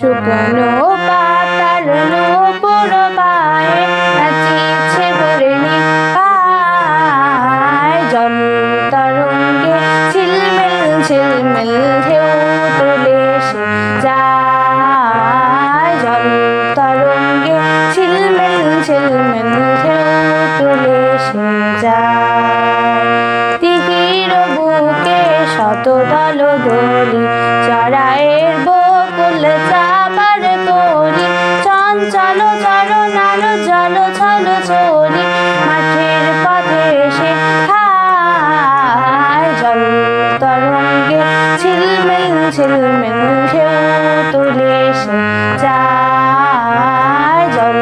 শুকনো পাতার নূপুর পায়ে নাচিছে ঘুরনি পায় জল তরঙ্গে ঝিলমিল ঝিলমিল ঢেউ তুলে সে যায় ঢেউ তুলে সে যায় বুকে শত দল দলি চড়াইয়ের বকুল চাপার তরঙ্গে ঝিলমিল ঝিলমিল ঢেউ তুলে সে যায়। জল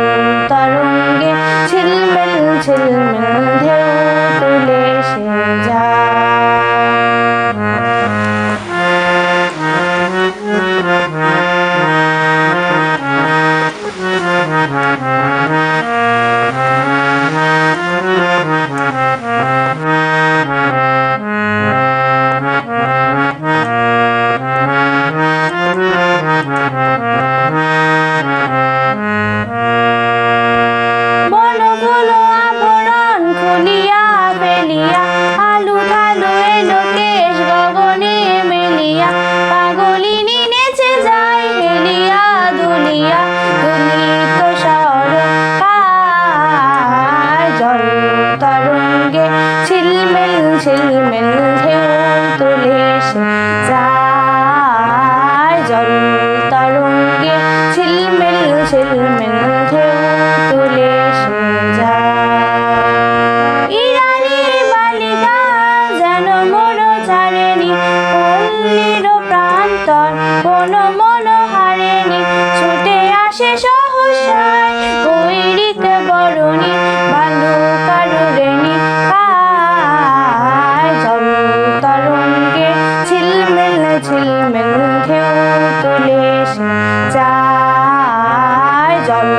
তরঙ্গে ঝিলমিল ঝিলমিল ঝিলমিল ঢেউ তুলে যায় জল তরঙ্গে ঝিলমিল ঝিলমিল কোনো মন হারেনি ছুটে আসে সব ঝিলমিল ঢেউ তুলে যায় জল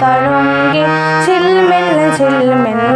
তরঙ্গে ঝিলমিল ঝিলমিল